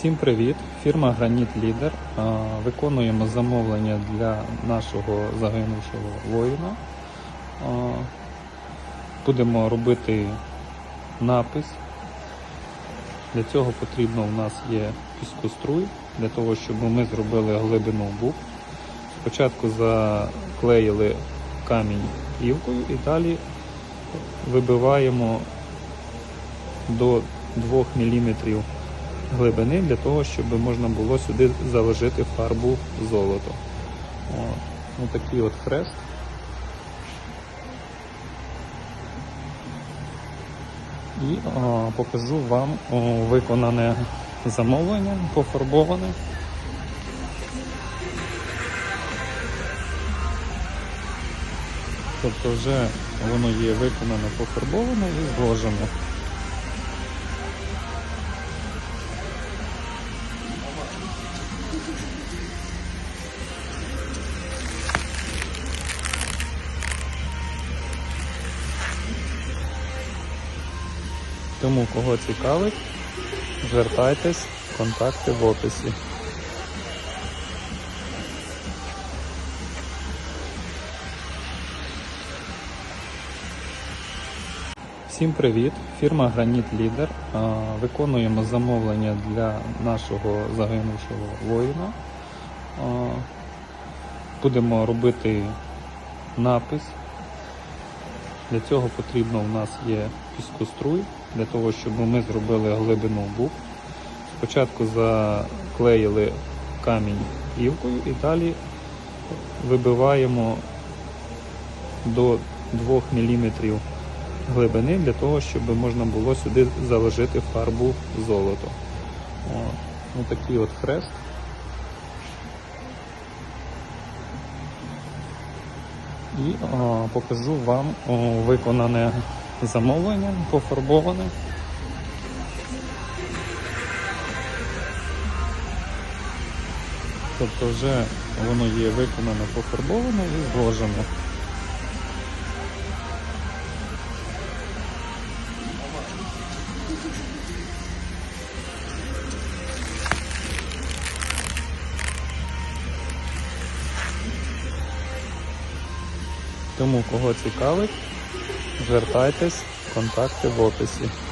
Всім привіт! Фірма Граніт Лідер. Виконуємо замовлення для нашого загинувшого воїна. Будемо робити напис. Для цього потрібно у нас є піскоструй, для того, щоб ми зробили глибину букв. Спочатку заклеїли камінь івкою і далі вибиваємо до 2 мм глибини для того, щоб можна було сюди заложити фарбу золото. От. Ну, такий от хрест. І о, покажу вам о, виконане замовлення, пофарбоване. Тобто вже воно є виконане, пофарбоване і зложено. Тому кого цікавить, звертайтесь, контакти в описі. Всім привіт! Фірма Граніт Лідер. Виконуємо замовлення для нашого загинувшого воїна. Будемо робити напис. Для цього потрібно у нас є піскоструй, для того, щоб ми зробили глибину в букв. Спочатку заклеїли камінь івкою і далі вибиваємо до 2 мм глибини для того, щоб можна було сюди заложити фарбу золото. От. Ну, такий от хрест. І о, покажу вам о, виконане замовлення, пофарбоване. Тобто вже воно є виконане, пофарбоване і зложено. Тому кого цікавить, звертайтесь, контакти в описі.